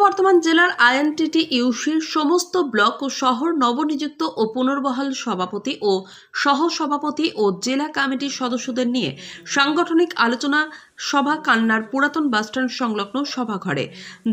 বর্ধমান জেলার আইএনটিটি ইউসির সমস্ত ব্লক ও শহর নবনিযুক্ত ও পুনর্বহাল সভাপতি ও সহ সভাপতি ও জেলা কমিটির সদস্যদের নিয়ে সাংগঠনিক আলোচনা সভা কান্নার পুরাতন বাসস্ট্যান্ড সংলগ্ন সভাঘরে।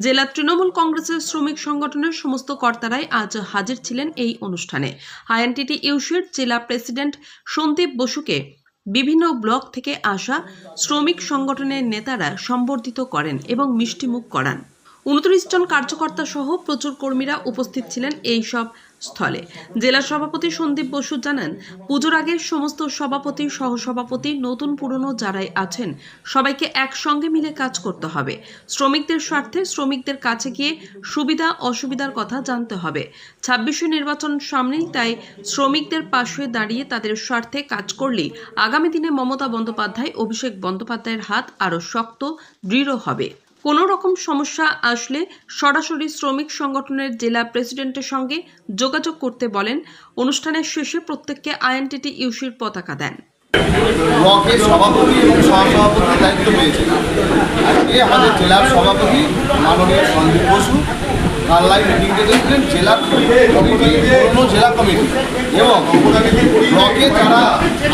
জেলা তৃণমূল কংগ্রেসের শ্রমিক সংগঠনের সমস্ত কর্তারাই আজ হাজির ছিলেন এই অনুষ্ঠানে। আইএনটিটি ইউসির জেলা প্রেসিডেন্ট সন্দীপ বসুকে বিভিন্ন ব্লক থেকে আসা শ্রমিক সংগঠনের নেতারা সম্বর্ধিত করেন এবং মিষ্টিমুখ করান। উনত্রিশ জন কার্যকর্তা সহ প্রচুর কর্মীরা উপস্থিত ছিলেন এই সব স্থলে। জেলা সভাপতি সন্দীপ বসু জানান, পুজোর আগে সমস্ত সভাপতি, সহসভাপতি, নতুন পুরনো যারাই আছেন, সবাইকে একসঙ্গে মিলে কাজ করতে হবে। শ্রমিকদের স্বার্থে শ্রমিকদের কাছে গিয়ে সুবিধা, অসুবিধার কথা জানতে হবে। ছাব্বিশে নির্বাচন সামনেই তাই শ্রমিকদের পাশে দাঁড়িয়ে তাদের স্বার্থে কাজ করলেই আগামী দিনে মমতা বন্দ্যোপাধ্যায়, অভিষেক বন্দ্যোপাধ্যায়ের হাত আরও শক্ত, দৃঢ় হবে। কোনো রকম সমস্যা আসলে সরাসরি শ্রমিক সংগঠনের জেলা প্রেসিডেন্টের সঙ্গে যোগাযোগ করতে বলেন। অনুষ্ঠানের শেষে প্রত্যেককে আইএনটিটি ইউসির পতাকা দেন। ব্লকের সভাপতি এবং দায়িত্ব পেয়েছে। আমাদের জেলার সভাপতি মাননীয় সন্দীপ বসু কমিটি, পুরনো জেলা কমিটি। এবং ব্লকে যারা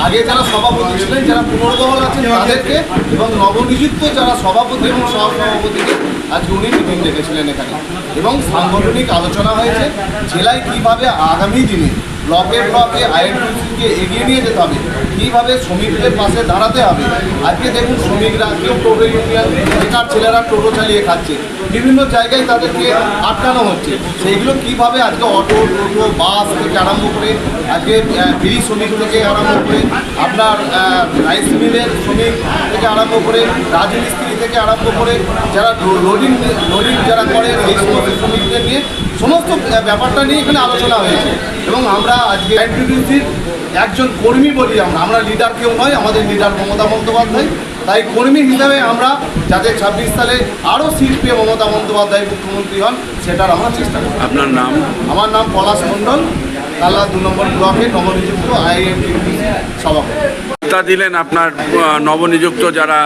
আগে যারা সভাপতি ছিলেন, যারা পুনর্বহল আছেন তাদেরকে এবং নবনিযুক্ত যারা সভাপতি এবং সহসভাপতিকে আজকে উনি মিটিং ডেকেছিলেন এখানে। এবং সাংগঠনিক আলোচনা হয়েছে, জেলায় কীভাবে আগামী দিনে ব্লকে ব্লকে আইএনটিসিকে এগিয়ে নিয়ে যেতে হবে। কীভাবে শ্রমিকদের পাশে দাঁড়াতে হবে? আজকে দেখুন শ্রমিকরা কেউ টোটো ইউনিয়ন বেকার ছেলেরা টোটো চালিয়ে খাচ্ছে। বিভিন্ন জায়গায় তাদেরকে আটকানো হচ্ছে। সেইগুলো কীভাবে আজকে অটো, টোটো, বাস থেকে আরম্ভ করে আজকে বিড়ি শ্রমিক থেকে আরম্ভ করে আপনার রাইস মিলের শ্রমিক থেকে আরম্ভ করে রাজমিস্ত্রি থেকে আরম্ভ করে যারা লোডিং লোডিং যারা করে সেই সমস্ত শ্রমিকদের নিয়ে সমস্ত ব্যাপারটা নিয়ে এখানে আলোচনা হয়েছে। এবং আমরা আজকে এনটিডিউসির একজন কর্মী বলি আমরা। আমরা লিডার কেউ নয় আমাদের লিডার মমতা বন্দ্যোপাধ্যায়। তাই কর্মী হিসাবে আমরা যাতে ছাব্বিশ সালে আরও সিট পেয়ে মমতা বন্দ্যোপাধ্যায় মুখ্যমন্ত্রী হন সেটার আমরা চেষ্টা করি আপনার নাম? আমার নাম পলাশ মণ্ডল। কাল্লা দু নম্বর ব্লকে নবনিযুক্ত আইএনটিডিসি সভাপতি। তা দিলেন আপনার নবনিযুক্ত যারা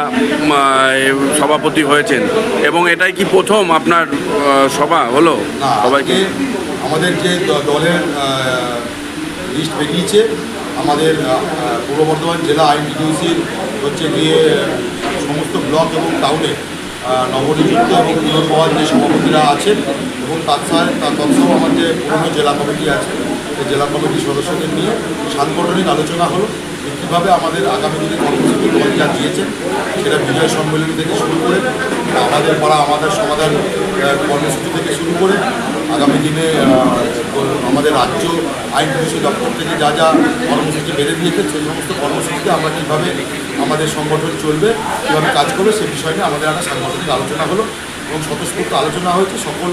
সভাপতি হয়েছেন। এবং এটাই কি প্রথম আপনার সভা হলো সবাইকে? আমাদের যে দলের লিস্ট বেরিয়েছে আমাদের পূর্ব বর্ধমান জেলা আইনটিউসির হচ্ছে গিয়ে সমস্ত ব্লক এবং টাউনে নবনিযুক্ত এবং পুনর্বহাল যে সভাপতিরা আছেন এবং তার সাথে তার আমার যে পুরনো জেলা কমিটি আছে জেলা কমিটির সদস্যদের নিয়ে সাংগঠনিক আলোচনা হলো কীভাবে আমাদের আগামী দিনে কর্মসূচি যা দিয়েছে সেটা বিজয় সম্মেলন থেকে শুরু করে আমাদের পাড়া, আমাদের সমাধান কর্মসূচি থেকে শুরু করে আগামী দিনে আমাদের রাজ্য আইন পুলিশি দপ্তর থেকে যা যা কর্মসূচি বেড়ে দিয়েছে, সেই সমস্ত কর্মসূচিতে আমরা কীভাবে আমাদের সংগঠন চলবে, কীভাবে কাজ করবে, সে বিষয় নিয়ে আমাদের একটা সাংগঠনিক আলোচনা হলো এবং স্বতঃস্ফূর্ত আলোচনা হয়েছে। সকল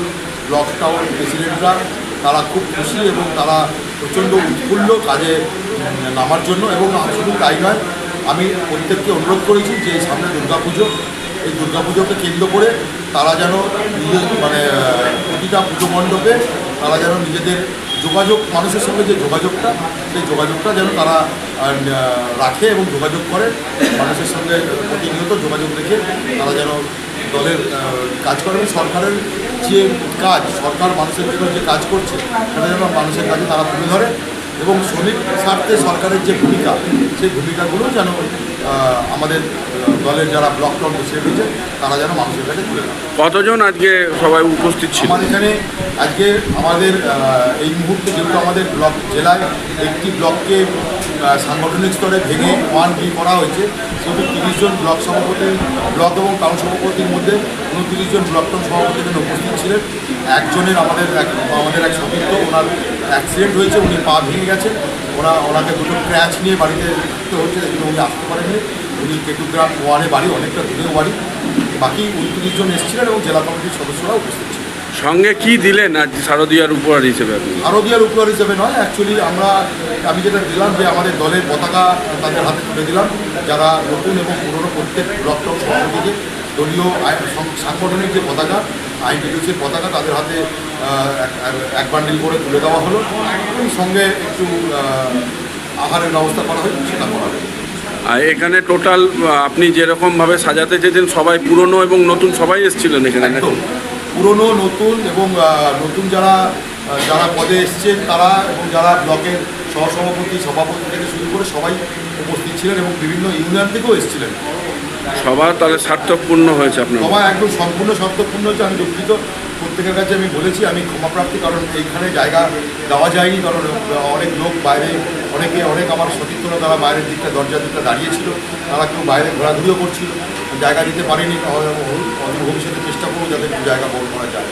ব্লক টাউন প্রেসিডেন্টরা তারা খুব খুশি এবং তারা প্রচণ্ড উৎফুল্ল কাজে নামার জন্য এবং শুধু তাই নয়, আমি প্রত্যেককে অনুরোধ করেছি যে সামনে দুর্গাপুজো, এই দুর্গাপুজোকে কেন্দ্র করে তারা যেন নিজের মানে প্রতিটা পুজো মণ্ডপে তারা যেন নিজেদের যোগাযোগ, মানুষের সঙ্গে যে যোগাযোগটা, সেই যোগাযোগটা যেন তারা রাখে এবং যোগাযোগ করে, মানুষের সঙ্গে প্রতিনিয়ত যোগাযোগ রেখে তারা যেন দলের কাজ করে সরকারের যে কাজ সরকার মানুষের জন্য যে কাজ করছে সেটা যেন মানুষের কাছে তারা তুলে ধরে এবং শ্রমিক স্বার্থে সরকারের যে ভূমিকা সেই ভূমিকাগুলো যেন আমাদের দলের যারা ব্লক টক বসে রয়েছে তারা যেন মানুষের কাছে তুলে ধরে। কতজন আজকে সবাই উপস্থিত ছিল? আমার এখানে আজকে আমাদের এই মুহূর্তে যেহেতু আমাদের ব্লক জেলায় একটি ব্লককে সাংগঠনিক স্তরে ভেঙে ওয়ান বি করা হয়েছে। সেহেতু তিরিশ জন ব্লক সভাপতি, ব্লক এবং টাউন সভাপতির মধ্যে উনত্রিশ জন ব্লক টাউন সভাপতি এখানে উপস্থিত ছিলেন। একজনের আমাদের, এক আমাদের এক সতীর্থ, ওনার অ্যাক্সিডেন্ট হয়েছে, উনি পা ভেঙে গেছেন ওরা, ওনাকে দুটো ক্র্যাচ নিয়ে বাড়িতে থাকতে হচ্ছে কিন্তু উনি আসতে পারেননি। উনি কেটুগ্রাম ওয়ানে বাড়ি, অনেকটা দূরেও বাড়ি বাকি উনত্রিশ জন এসেছিলেন এবং জেলা কমিটির সদস্যরা উপস্থিত ছিলেন। সঙ্গে কি দিলেন আর শারদীয়ার উপহার হিসেবে আপনি? শারদীয়ার উপহার হিসেবে নয় অ্যাকচুয়ালি আমরা আমি যেটা দিলাম যে আমাদের দলের পতাকা তাদের হাতে তুলে দিলাম যারা নতুন এবং পুরনো প্রত্যেক ব্লক টক সভাপতিকে দলীয় সাংগঠনিক যে পতাকা আইনটিডিউসির পতাকা তাদের হাতে এক- বান্ডিল করে তুলে দেওয়া হলো এবং সঙ্গে একটু আহ, আহারের ব্যবস্থা করা হয় সেটা করা হলো। আর এখানে টোটাল আপনি যেরকমভাবে সাজাতে চেয়েছেন সবাই পুরনো এবং নতুন সবাই এসেছিলেন এখানে একদম। পুরনো নতুন এবং নতুন যারা যারা পদে এসছেন তারা এবং যারা ব্লকের সহসভাপতি সভাপতি থেকে শুরু করে সবাই উপস্থিত ছিলেন এবং বিভিন্ন ইউনিয়ন থেকেও এসেছিলেন। সভা তাহলে সার্থকপূর্ণ হয়েছে আপনার সবাই একদম সম্পূর্ণ সত্যপূর্ণ হচ্ছে আমি দুঃখিত। প্রত্যেকের কাছে আমি বলেছি আমি ক্ষমাপ্রাপ্তি কারণ এইখানে জায়গা দেওয়া যায়নি কারণ অনেক লোক বাইরে অনেকে অনেক আমার সতীর্থরা তারা বাইরের দিকটা দরজার দিকটা দাঁড়িয়েছিল তারা কেউ বাইরে ঘোরাঘুরিও করছিল। জায়গা দিতে পারিনি ভবিষ্যতে চেষ্টা করব যাতে জায়গা বহন করা যায়।